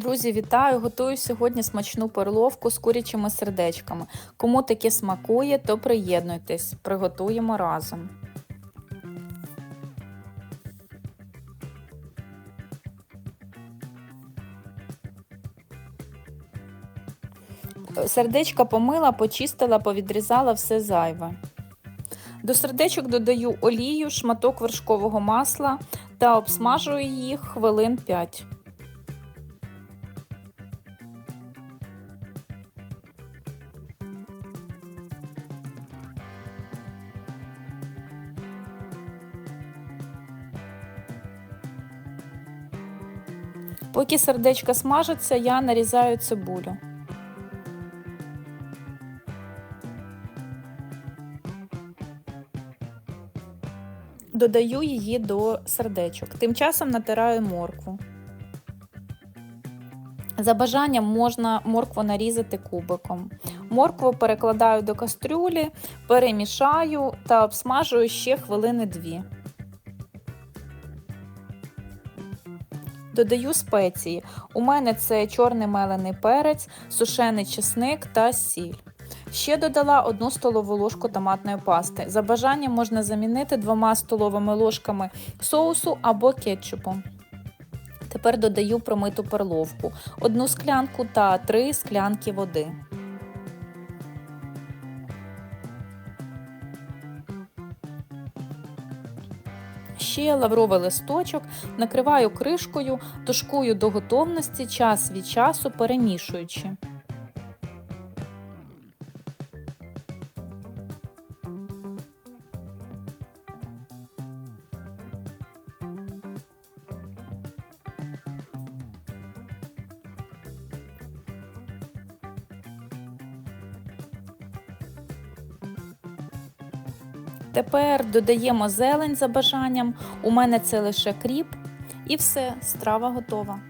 Друзі, вітаю! Готую сьогодні смачну перловку з курячими сердечками. Кому таке смакує, то приєднуйтесь, приготуємо разом. Сердечка помила, почистила, повідрізала все зайве. До сердечок додаю олію, шматок вершкового масла та обсмажую їх хвилин 5. Поки сердечка смажаться, я нарізаю цибулю. Додаю її до сердечок. Тим часом натираю моркву. За бажанням можна моркву нарізати кубиком. Моркву перекладаю до кастрюлі, перемішаю та обсмажую ще хвилини дві. Додаю спеції. У мене це чорний мелений перець, сушений чесник та сіль. Ще додала 1 столову ложку томатної пасти. За бажанням можна замінити 2 столовими ложками соусу або кетчупу. Тепер додаю промиту перловку, 1 склянку та 3 склянки води. Ще лавровий листочок, накриваю кришкою, тушкую до готовності час від часу перемішуючи. Тепер додаємо зелень за бажанням. У мене це лише кріп. І все, страва готова.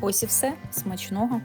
Ось і все. Смачного!